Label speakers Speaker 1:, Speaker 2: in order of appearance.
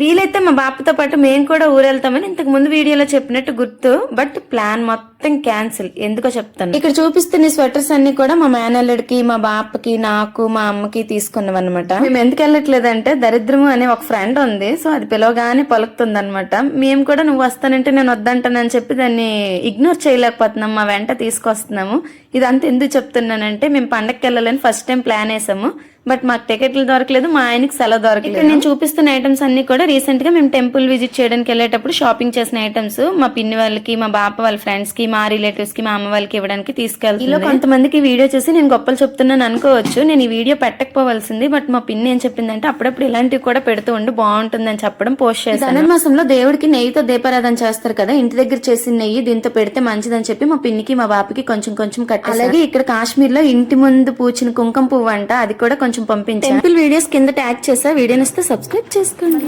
Speaker 1: వీలైతే మా బాపతో పాటు మేము కూడా ఊరెళ్తామని ఇంతకు ముందు వీడియోలో చెప్పినట్టు గుర్తు. బట్ ప్లాన్ మొత్తం క్యాన్సిల్ ఎందుకో చెప్తాను. ఇక్కడ చూపిస్తున్న స్వెటర్స్ అన్ని కూడా మా మేనల్లుడికి మా బాపకి నాకు మా అమ్మకి తీసుకున్నాం అనమాట మేము ఎందుకు వెళ్ళట్లేదంటే దరిద్రము అనే ఒక ఫ్రెండ్ ఉంది. సో అది పిలవగానే పలుకుతుంది అనమాట మేము కూడా నువ్వు వస్తానంటే నేను వద్దంటానని చెప్పి దాన్ని ఇగ్నోర్ చేయలేకపోతున్నాం. మా వెంట తీసుకొస్తున్నాము. ఇదంతా ఎందుకు చెప్తున్నానంటే మేము పండగకి వెళ్ళాలని ఫస్ట్ టైం ప్లాన్ వేసాము. బట్ మాకు టికెట్లు దొరకలేదు మా ఆయనకి సెలవు దొరకలేదు. ఇక్కడ నేను చూపిస్తున్న ఐటమ్స్ అన్ని కూడా రీసెంట్గా మేము టెంపుల్ విజిట్ చేయడానికి వెళ్ళేటప్పుడు షాపింగ్ చేసిన ఐటమ్స్ మా పిన్ని వాళ్ళకి మా బాప వాళ్ళ ఫ్రెండ్స్కి మా రిలేటివ్స్కి మా అమ్మ వాళ్ళకి ఇవ్వడానికి తీసుకెళ్తాను ఇలా కొంతమందికి వీడియో చూసి నేను గొప్పలు చెప్తున్నాను అనుకోవచ్చు. నేను ఈ వీడియో పెట్టకపోవాల్సింది బట్ మా పిన్ని ఏం చెప్పిందంటే అప్పుడప్పుడు ఇలాంటివి కూడా పెడుతూ ఉండి బాగుంటుందని చెప్పడం పోస్ట్ చేశాను. ధనుర్మాసంలో దేవుడికి నెయ్యితో దీపారాధన చేస్తారు కదా ఇంటి దగ్గర చేసిన నెయ్యి దీంతో పెడితే మంచిదని చెప్పి మా పిన్నికి మా బాపకి కొంచెం కొంచెం కట్టి అలాగే ఇక్కడ కాశ్మీర్లో ఇంటి ముందు పూచిన కుంకుమ పువ్వు అంట అది కూడా కొంచెం పంపించాను టెంపుల్ వీడియోస్ కింద ట్యాగ్ చేసా. వీడియోని ఇస్తే సబ్స్క్రైబ్ చేసుకోండి.